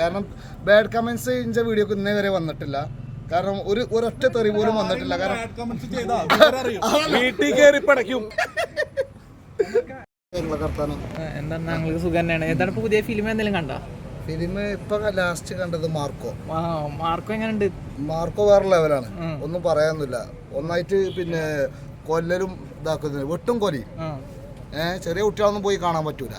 കാരണം bad comments ഇഞ്ച വീഡിയോക്ക് ഇന്നേ വരെ വന്നിട്ടില്ല. കാരണം ഒരു ഒരൊറ്റ തെറി പോലും വന്നിട്ടില്ല. കാരണം വീട്ടിൽ കയറി പടയ്ക്കും. കർത്താനം. എന്താ ഞങ്ങൾക്ക് സുഖം തന്നെയാണ്. ഏതാണ് പുതിയ ഫിലിം എന്തെങ്കിലും കണ്ടോ? ഫിലിം ഇപ്പൊ ലാസ്റ്റ് കണ്ടത് മാർക്കോ. മാർക്കോ എങ്ങനെയുണ്ട്? മാർക്കോ വേറെ ലെവലാണ് ഒന്നും പറയാനൊന്നുമില്ല. ഒന്നായിട്ട് പിന്നെ കൊല്ലലും ഇതാക്കുന്നില്ല വെട്ടും കൊലി. ഏഹ് ചെറിയ കുട്ടികളൊന്നും പോയി കാണാൻ പറ്റൂല.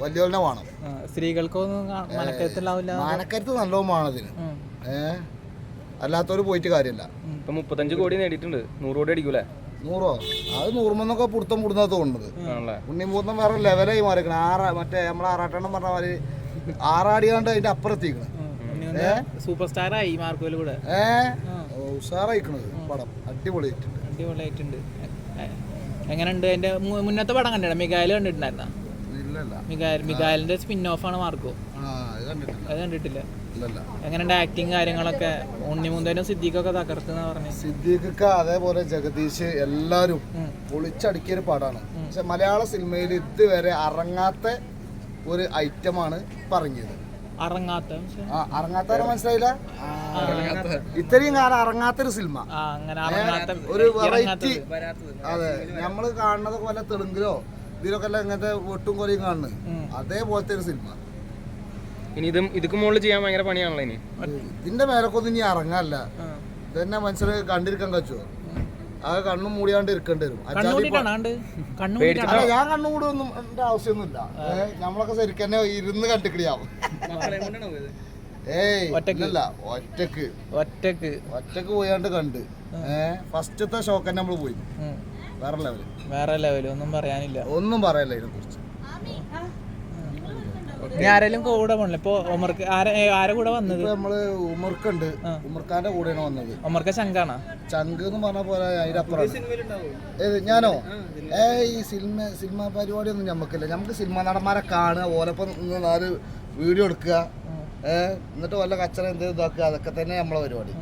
വലിയവനെ വേണം സ്ത്രീകൾക്കൊന്നും മനക്കരുത്തുണ്ടാവില്ല മാനക്കരുത്ത് നല്ലോണം വേണതിന് ഉം. ഏഹ് അല്ലാത്തവര് പോയിട്ട് കാര്യമില്ല ഇപ്പൊ മുപ്പത്തഞ്ച് കോടി നേടിയിട്ടുണ്ട്. നൂറ് കോടി അടിക്കൂലേ? നൂറോ? അത് നൂറുമെന്നൊക്കെ പുടുത്തം പുടുന്ന തോന്നുന്നത്. ഉണ്ണിമൂത്തം വേറെ ലെവലായി മാറിക്കണം ആറ് മറ്റേ നമ്മളെ ആറാട്ടെണ്ണം പറഞ്ഞ മാതിരി ആറാടിയാണ്ട് അതിന്റെ അപ്പുറത്തേക്കണം സൂപ്പർ സ്റ്റാർ ആയി മാർക്കോയിൽ കൂടെ. ഏഹ് ഉഷാറായിക്കണത് പടം. അടിപൊളിയായിട്ടുണ്ട്. അടിപൊളിയായിട്ടുണ്ട്. എങ്ങനെയുണ്ട്? അതിന്റെ മുന്നത്തെ പടം കണ്ടില്ല മികായൽ കണ്ടിട്ടുണ്ടായിരുന്ന? മികായലിന്റെ സ്പിൻ ഓഫ് ആണ് മാർക്കോ. ആ ഇത് കണ്ടിട്ടില്ല. അത് കണ്ടിട്ടില്ല. ഇല്ലല്ല. എങ്ങനെയുണ്ട് ആക്ടിങ് കാര്യങ്ങളൊക്കെ? ഉണ്ണി ഉണ്ണിമുന്തനും സിദ്ദീഖൊക്കെ തകർത്തെന്നാ പറഞ്ഞു. സിദ്ദീഖ് അതേപോലെ ജഗദീഷ് എല്ലാരും പൊളിച്ചടുക്കിയ ഒരു പാടാണ്. പക്ഷെ മലയാള സിനിമയിൽ ഇതുവരെ അറങ്ങാത്ത ഒരു ഐറ്റം ആണ് പറഞ്ഞത്. അറങ്ങാത്ത മനസ്സിലായില്ല? ഇത്രയും കാലം അറങ്ങാത്തൊരു സിനിമ. ആ അങ്ങനെ അറങ്ങാത്ത ഒരു വെറൈറ്റി അതെ നമ്മൾ കാണുന്നത് പോലെ തെലുങ്കിലോ ഇതിലൊക്കെ അല്ല ഇങ്ങനത്തെ വെട്ടും കൊലയും കാണുന്നത്. അതേപോലത്തെ ഒരു സിനിമ. ഇനി ഇതും ഇതുക്ക് മുകളിൽ ചെയ്യാൻ ഭയങ്കര പണിയാണല്ലോ ഇനി. ഇതിന്റെ മേലക്കൊന്നും ഇനി ഇറങ്ങാല്ല ഇതന്നെ മനുഷ്യന് കണ്ടിരിക്കാൻ കച്ചുവോ ആ കണ്ണും മൂടിയാണ്ട് ഇരിക്കേണ്ടി വരും. ഞാൻ കണ്ണും മൂടി ഒന്നും ആവശ്യമൊന്നുമില്ല നമ്മളൊക്കെ ശരിക്കും തന്നെ ഇരുന്ന് കണ്ടിക്കിടിയാവും ഒറ്റയ്ക്ക്? ഒറ്റയ്ക്ക്. ഒറ്റയ്ക്ക്. ഒറ്റയ്ക്ക് പോയാണ്ട് കണ്ട്. ഏഹ് ഫസ്റ്റത്തെ ഷോക്ക് നമ്മൾ പോയി. വേറെ ലെവൽ വേറെ ലെവൽ ഒന്നും പറയാനില്ല. ഒന്നും പറയല്ല ഇതിനെ കുറിച്ച് ഇനി ആരെങ്കിലും കൂടെ പോണില്ല ഇപ്പൊ ഉമർക്ക് ആരെ ആരെ കൂടെ വന്നത്? ഇപ്പൊ നമ്മൾ ഉമർക്കുണ്ട്. ഉമർഖാന്റെ കൂടെയാണ് വന്നത്. ഒമർക്ക ശങ്കാണാ ചങ്ക് എന്ന് പറഞ്ഞ പോലെ അതിന്റെ അപ്പുറമാണ്. ഏത് ഞാനോ? ഏ ഈ സിനിമ സിനിമ പരിപാടിയൊന്നും ഞമ്മക്കില്ല. നമുക്ക് സിനിമ നടന്മാരെ കാണുക ഓലപ്പം നാല് വീഡിയോ എടുക്കുക. എന്നിട്ട് വല്ല കച്ചറ എന്ത് ഇതാക്കുക അതൊക്കെ തന്നെ നമ്മളെ പരിപാടി.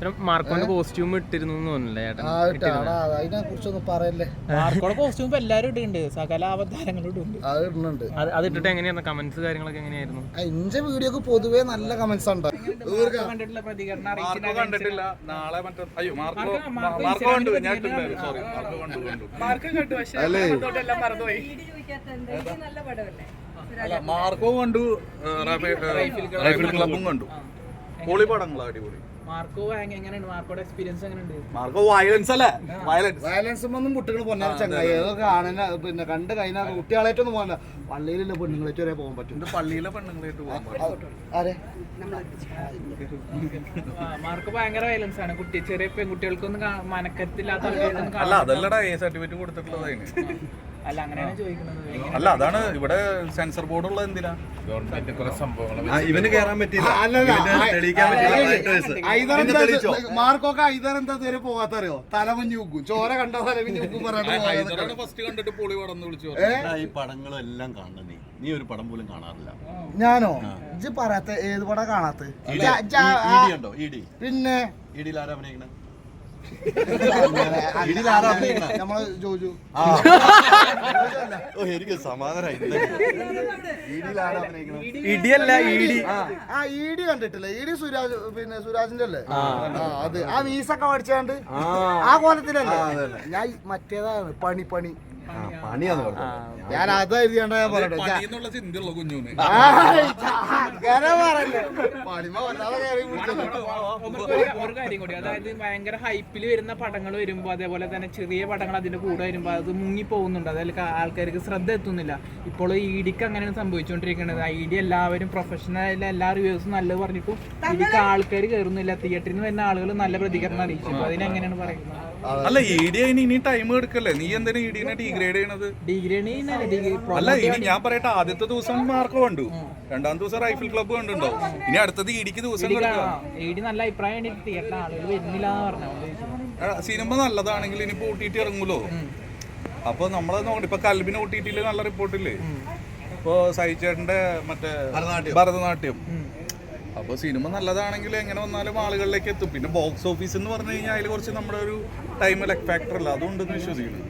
പിന്നെ മാർക്കോന്റെ കോസ്റ്റ്യൂം ഇട്ടിരുന്നു തോന്നുന്നില്ലേ അതിനെ കുറിച്ചൊന്നും പറയല്ലേ. മാർക്കോടെ കോസ്റ്റ്യൂം എല്ലാരും ഇടുന്നുണ്ട് സകല അവതാരങ്ങളും ഇടുന്നുണ്ട് അത് ഇടുന്നുണ്ട്. അത് ഇട്ടിട്ട് എങ്ങനെയായിരുന്നു? കമന്റ്സ് കാര്യങ്ങളൊക്കെ എങ്ങനെയായിരുന്നു? ആ, വീഡിയോ വീഡിയോക്ക് പൊതുവേ നല്ല കമന്റ്സ് ഉണ്ട് കണ്ടിട്ടില്ല പ്രതികരണം മാർക്കോ കണ്ടിട്ടില്ല. നാളെ മറ്റേ അയ്യോ മാർക്കോ മാർക്കോ കണ്ടു. ഞാൻ ഇട്ടിട്ടുണ്ടായിരുന്നു സോറി മാർക്കോ കണ്ടു നല്ല റൈഫിൾ- കണ്ടു റൈഫിൾ ക്ലബും. കണ്ടു. പൊളി പടങ്ങളാ അടിപൊളി. മാർക്കോ എങ്ങ- എങ്ങനെയുണ്ട്? മാർക്കോടെ എക്സ്പീരിയൻസ് എങ്ങനെയുണ്ട്? മാർക്കോ വയലൻസ് അല്ലേ? വയലൻസ് വയലൻസ് ഒന്നും കുട്ടികൾ പൊന്നാ ചങ്ങായി. അതൊക്കെ കാണുന്ന പിന്നെ കണ്ട് കഴിഞ്ഞാൽ കുട്ടികളായിട്ടൊന്നും പോകണ്ട പള്ളിയിലുള്ള പെണ്ണുങ്ങളായിട്ട് വരെ പോകാൻ പറ്റും. ഇത് പള്ളിയിലെ പെണ്ണുങ്ങളായിട്ട് പോകാൻ പറ്റും. മാർക്കോ ഭയങ്കര വയലൻസ് ആണ്. കുട്ടി ചെറിയ പെൺകുട്ടികൾക്കൊന്നും മനക്കത്തില്ലാത്ത അല്ല അതല്ലടാ എ സർട്ടിഫിക്കറ്റ് അല്ല അങ്ങനെയാണ് ചോദിക്കുന്നത്. അല്ല അതാണ് ഇവിടെ സെൻസർ ബോർഡ് ഉള്ളത് എന്തിനാ? ഗവൺമെന്റ് കുറെ സംഭവങ്ങൾ ഇവന് പറ്റില്ല? ഇത് മാർക്കൊക്കെ പോകാത്തറിയോ? തലമഞ്ഞ് ചോര കണ്ട തലമഞ്ഞ് ഉക്കും പറയാണ്ട് ഫസ്റ്റ് കണ്ടിട്ട് പൊളി പടം വിളിച്ചു ഈ പടങ്ങളെല്ലാം നീ. നീ ഒരു പടം പോലും കാണാറില്ല. ഞാനോ? ഇജ്ജ് പറയാത്ത ഏത് പടം കാണാത്ത പിന്നെ? ഇടിയിൽ ആരാ അഭിനയിക്കണേ? നമ്മൾ ജോജു ആ. ഓ എനിക്ക് സമാധാനമായി ഇടിയല്ല ഇടി ആ കണ്ടിട്ടില്ലേ സുരാജ് പിന്നെ സുരാജിന്റെ അല്ലേ? ആ. അത്. ആ മീസൊക്കെ പഠിച്ചാണ്ട് ആ. കോലത്തിലല്ലേ? ഞാൻ മറ്റേതാണ് പണി പണി. പണിയാന്ന് പറഞ്ഞു ഞാൻ അത് എഴുതിയാണ്ടാ പറയട്ടെ. ചിന്തയുള്ള കുഞ്ഞുന് ഒരു- കാര്യം കൂടി അതായത് ഭയങ്കര ഹൈപ്പിൽ വരുന്ന പടങ്ങൾ വരുമ്പോൾ അതേപോലെ തന്നെ ചെറിയ പടങ്ങൾ അതിന്റെ കൂടെ വരുമ്പോൾ അത് മുങ്ങി പോകുന്നുണ്ട്. അതായത് ആൾക്കാർക്ക് ശ്രദ്ധ എത്തുന്നില്ല. ഇപ്പോൾ ഇടിക്ക് അങ്ങനെയാണ് സംഭവിച്ചുകൊണ്ടിരിക്കുന്നത് ഐ ഡി എല്ലാവരും പ്രൊഫഷണൽ എല്ലാ റിവ്യൂസും നല്ലത് പറഞ്ഞിട്ടും ഇടിക്ക് ആൾക്കാർ കയറുന്നില്ല തിയേറ്ററിൽ നിന്ന് വരുന്ന ആളുകൾ നല്ല പ്രതികരണം അറിയിച്ചു. അതിനെങ്ങനെയാണ് പറയുന്നത്? അല്ല ഇ ഡി ഇനി ടൈം എടുക്കല്ലേ? നീ എന്തിനാ ഇ ഡിനെ ഡീഗ്രേഡ് ചെയ്യണത്? ഡിഗ്രി അല്ല ഇനി ഞാൻ പറയട്ടെ ആദ്യത്തെ ദിവസം മാർക്ക് കണ്ടു. രണ്ടാം ദിവസം റൈഫിൾ ക്ലബ്ബ് കണ്ടുണ്ടോ? ഇനി അടുത്തത് ഇടിക്ക് ദിവസം കൊടുക്കുക ഇടി നല്ല അഭിപ്രായം സിനിമ നല്ലതാണെങ്കിൽ ഇനി ഓട്ടിട്ട് ഇറങ്ങൂലോ അപ്പൊ നമ്മളത് നോക്കണ്ട ഇപ്പൊ കൽബിന് ഓട്ടിട്ടിൽ നല്ല റിപ്പോർട്ടില്ലേ ഇപ്പൊ സഹിച്ചേട്ടന്റെ മറ്റേ ഭരതനാട്യം. അപ്പൊ സിനിമ നല്ലതാണെങ്കിൽ എങ്ങനെ വന്നാലും ആളുകളിലേക്ക് എത്തും. പിന്നെ ബോക്സ് ഓഫീസ് എന്ന് പറഞ്ഞു കഴിഞ്ഞാൽ അതിൽ കുറച്ച് നമ്മുടെ ഒരു ടൈം ലെക് ഫാക്ടർ അല്ല. അതുകൊണ്ടെന്ന് വിശ്വസിക്കുന്നു.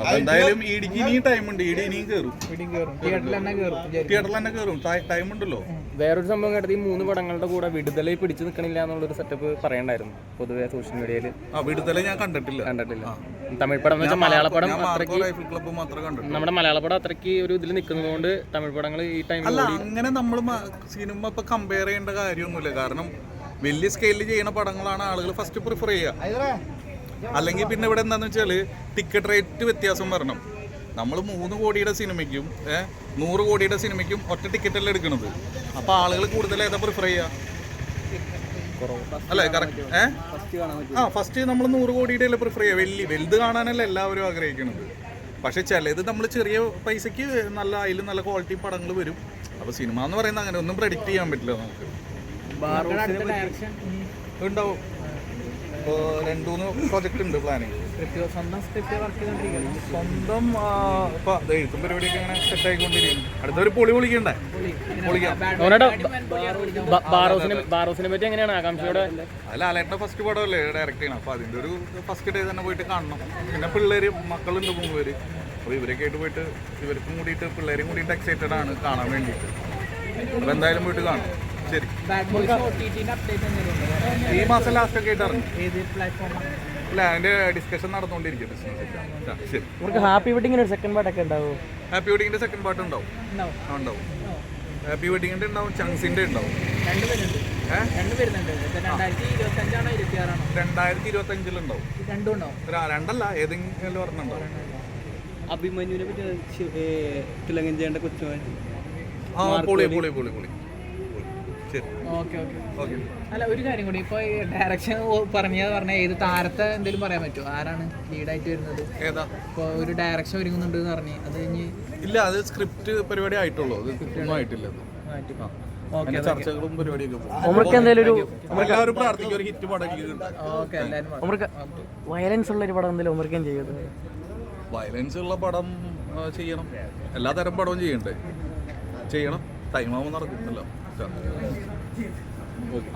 അപ്പൊ എന്തായാലും ഇടിക്ക് ഇനിയും ടൈം ഉണ്ട്. ഇടി ഇനിയും കയറും ഇടിയും കയറും തിയേറ്ററിൽ തന്നെ കയറും തിയേറ്ററിൽ തന്നെ കയറും ടൈം ഉണ്ടല്ലോ. വേറൊരു സംഭവം കേട്ടത് ഈ മൂന്ന് പടങ്ങളുടെ കൂടെ വിടുതല പിടിച്ചു നിൽക്കണില്ല എന്നുള്ളൊരു സെറ്റപ്പ് പറയണ്ടായിരുന്നു. പൊതുവെ സോഷ്യൽ മീഡിയയിൽ ആ വിടുതല ഞാൻ കണ്ടിട്ടില്ല. കണ്ടിട്ടില്ല. തമിഴ് പടം എന്ന് വെച്ചാൽ മലയാള പടം അത്രയ്ക്ക് നമ്മുടെ മലയാള പടം അത്രയ്ക്ക് ഒരു ഇതിൽ നിൽക്കുന്നതുകൊണ്ട് തമിഴ് പടങ്ങൾ ഈ ടൈമിൽ അല്ല അങ്ങനെ നമ്മൾ സിനിമ ഇപ്പൊ കമ്പയർ ചെയ്യേണ്ട കാര്യമൊന്നുമില്ല. കാരണം വലിയ സ്കെയിലിൽ ചെയ്യുന്ന പടങ്ങളാണ് ആളുകൾ ഫസ്റ്റ് പ്രിഫർ ചെയ്യുക. അല്ലെങ്കിൽ പിന്നെ ഇവിടെ എന്താണെന്ന് വെച്ചാൽ ടിക്കറ്റ് റേറ്റ് വ്യത്യാസം വരണം. നമ്മൾ മൂന്ന് കോടിയുടെ സിനിമയ്ക്കും നൂറ് കോടിയുടെ സിനിമയ്ക്കും ഒറ്റ ടിക്കറ്റ് അല്ലേ എടുക്കുന്നത് അപ്പൊ ആളുകൾ കൂടുതൽ ഏതാ പ്രിഫർ ചെയ്യുക അല്ലേ കറക്റ്റ് ഏഹ് ആ ഫസ്റ്റ് നമ്മൾ നൂറ് കോടിയുടെ അല്ലേ പ്രിഫർ ചെയ്യുക വലിയ വലുത് കാണാനല്ല എല്ലാവരും ആഗ്രഹിക്കുന്നത് പക്ഷെ ചിലത് നമ്മൾ ചെറിയ പൈസയ്ക്ക് നല്ല അതിൽ നല്ല ക്വാളിറ്റി പടങ്ങൾ വരും. അപ്പോൾ സിനിമ എന്ന് പറയുന്നത് അങ്ങനെ ഒന്നും പ്രഡിക്റ്റ് ചെയ്യാൻ പറ്റില്ല നമുക്ക്. ഉണ്ടാവും. ഇപ്പോൾ രണ്ട് മൂന്ന് പ്രോജക്റ്റ് ഉണ്ട് പ്ലാനിങ് സ്വന്തം സ്ക്രിപ്റ്റ് വർക്ക് സ്വന്തം ഇപ്പൊ എഴുത്തും പരിപാടിയൊക്കെ അങ്ങനെ സെറ്റ് ആയിക്കൊണ്ടിരിക്കും അടുത്തൊരു പൊളി പൊളിക്കണ്ടേ? ബാറോസിനെ പറ്റി എങ്ങനെയാണ് ആകാംക്ഷയോടെ? അല്ല ഫസ്റ്റ് പടമല്ലേ ഡയറക്റ്റ് ചെയ്യണം അപ്പൊ അതിന്റെ ഒരു ഫസ്റ്റ് ഡേ തന്നെ പോയിട്ട് കാണണം. പിന്നെ പിള്ളേര് മക്കളുണ്ട് മൂന്ന് പേര് അപ്പോൾ ഇവരൊക്കെ ആയിട്ട് പോയിട്ട് ഇവർക്കും കൂടിയിട്ട് പിള്ളേരും കൂടിയിട്ട് എക്സൈറ്റഡ് ആണ് കാണാൻ വേണ്ടിയിട്ട്. അപ്പൊ എന്തായാലും പോയിട്ട് കാണും. ശരി. ഈ മാസം ലാസ്റ്റ് ഒക്കെ ആയിട്ട് ഇറങ്ങും അല്ല അതിന്റെ ഡിസ്കഷൻ നടന്നുകൊണ്ടിരിക്കും. ശരി. നമുക്ക് ഹാപ്പി വെഡിങ്ങിന് ഒരു സെക്കൻഡ് പാർട്ടൊക്കെ ഉണ്ടാവും? ഹാപ്പി വെഡിങ്ങിന്റെ സെക്കൻഡ് പാർട്ട് ഉണ്ടാവും. ഉണ്ടാവും. ഹാപ്പി വെഡിങ്ങിന്റെ ഉണ്ടാവും. ചങ്സിന്റെ ഉണ്ടാവും രണ്ടായിരത്തി ഇരുപത്തി ഒരു- രണ്ടല്ല ഏതെങ്കിലും പറഞ്ഞിട്ടുണ്ടാവും അഭിമന്യുവിനെ പറ്റി തിലങ്കഞ്ചേണ്ട കൊച്ചുമോൻ ആ പൊളി പൊളി പൊളി പൊളി. Okay okay. ഓക്കെ. അല്ല ഒരു കാര്യം കൂടി. ഇപ്പൊ ഡയറക്ഷൻ പറഞ്ഞത് പറഞ്ഞ ഏത് താരത്തെ എന്തെങ്കിലും പറയാൻ പറ്റുമോ ആരാണ് ലീഡായിട്ട് വരുന്നത്? ഏതാ? ഇപ്പൊ ഒരു ഡയറക്ഷൻ ഒരുങ്ങുന്നുണ്ട് എന്ന് പറഞ്ഞ്. അത് കഴിഞ്ഞ് ഇല്ല അത് സ്ക്രിപ്റ്റ് പരിപാടി ആയിട്ടുള്ളൂ. അത് ആയിട്ടില്ല ചർച്ചകളും വയലൻസ് ഉള്ള ഒരു പടം എന്തെങ്കിലും ചെയ്യുന്നത് വയലൻസ് ഉള്ള പടം ചെയ്യണം. എല്ലാ തരം പടവും ചെയ്യണ്ടേ? ചെയ്യണം. ടൈം ആവുമ്പോൾ നടക്കുന്നില്ല